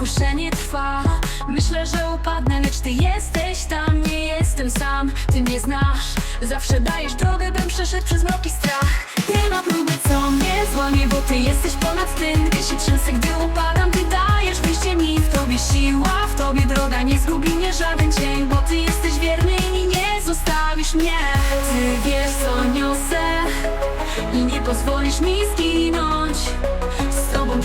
pokuszenie trwa. Myślę, że upadnę, lecz ty jesteś tam. Nie jestem sam, ty mnie znasz. Zawsze dajesz drogę, bym przeszedł przez mrok i strach. Nie ma próby, co mnie złamie Bo ty jesteś ponad tym. Gdy się trzęsę, gdy upadam Ty dajesz wyjście mi. W tobie siła, w tobie droga. Nie zgubi mnie żaden cień Bo ty jesteś wierny i nie zostawisz mnie. Ty wiesz, co niosę I nie pozwolisz mi zginąć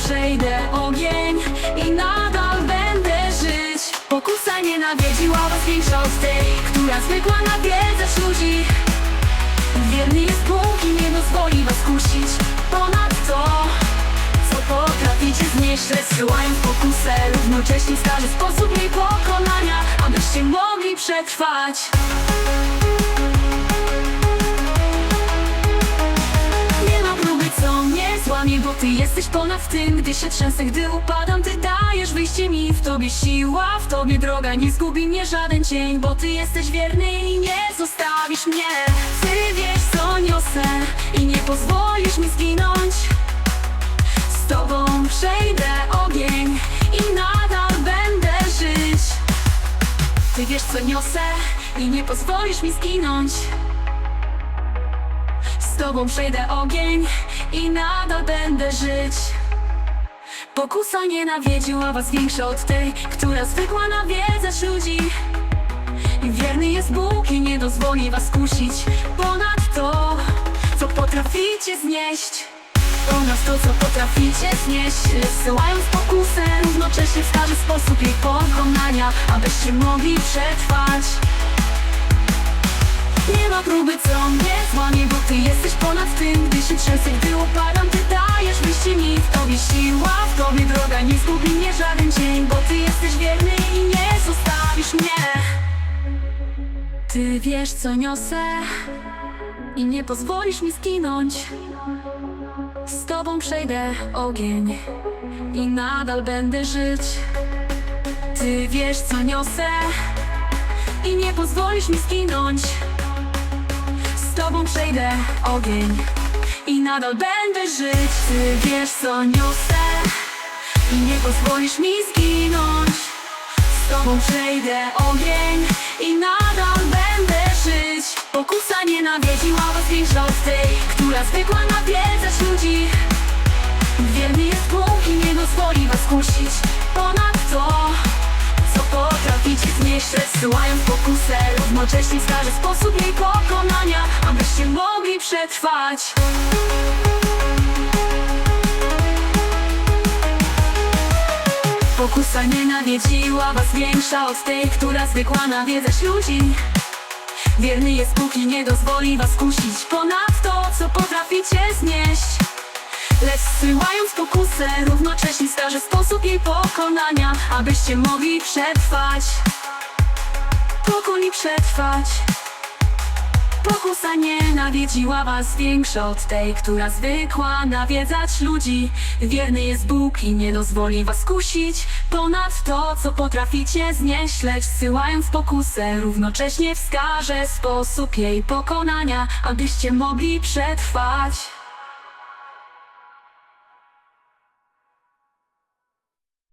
przejdę ogień i nadal będę żyć. Pokusa nie nawiedziła was większa tej, która zwykła nawiedzać ludzi. Wierny jest Bóg i nie pozwoli was kusić. Ponad to, co potraficie znieść Zsyłając pokusę, równocześnie wskaże sposób jej pokonania Abyście mogli przetrwać ty jesteś ponad tym Gdy się trzęsę, gdy upadam, ty dajesz wyjście mi W tobie siła, w tobie droga, nie zgubi mnie żaden cień Bo ty jesteś wierny i nie zostawisz mnie. Ty wiesz, co niosę i nie pozwolisz mi zginąć. Z tobą przejdę ogień i nadal będę żyć. Ty wiesz, co niosę i nie pozwolisz mi zginąć z tobą przejdę ogień i nadal będę żyć. Pokusa nie nawiedziła was większa od tej, która zwykła nawiedzać ludzi. Wierny jest Bóg i nie dozwoli was kusić Ponad to, co potraficie znieść. Ponad to, co potraficie znieść. Zsyłając pokusę, równocześnie wskaże sposób jej pokonania Abyście mogli przetrwać nie ma próby, co mnie złamie, bo ty jesteś ponad tym. Gdy się trzęsę, gdy upadam, ty dajesz wyjście mi W tobie siła, w tobie droga, nie zgubi mnie żaden dzień Bo ty jesteś wierny i nie zostawisz mnie. Ty wiesz, co niosę i nie pozwolisz mi zginąć. Z tobą przejdę ogień i nadal będę żyć. Ty wiesz, co niosę i nie pozwolisz mi zginąć z tobą przejdę ogień i nadal będę żyć. Ty wiesz co niosę i nie pozwolisz mi zginąć. Z tobą przejdę ogień i nadal będę żyć. Pokusa nie nawiedziła was większa od tej, która zwykła nawiedzać ludzi. Wierny jest Bóg i nie pozwoli was kusić Ponad to, co potraficie znieść Zsyłając pokusę, równocześnie wskaże sposób jej pokonania Abyście mogli przetrwać. Pokusa nie nawiedziła was większa od tej, która zwykła nawiedzać ludzi. Wierny jest Bóg i nie dozwoli was kusić Ponad to, co potraficie znieść. Lecz zsyłając pokusę, równocześnie wskaże sposób jej pokonania Abyście mogli przetrwać Pokój przetrwać. Pokusa nie nawiedziła was większa od tej, która zwykła nawiedzać ludzi. Wierny jest Bóg i nie dozwoli was kusić Ponad to, co potraficie znieść Lecz zsyłając pokusę, równocześnie wskaże sposób jej pokonania Abyście mogli przetrwać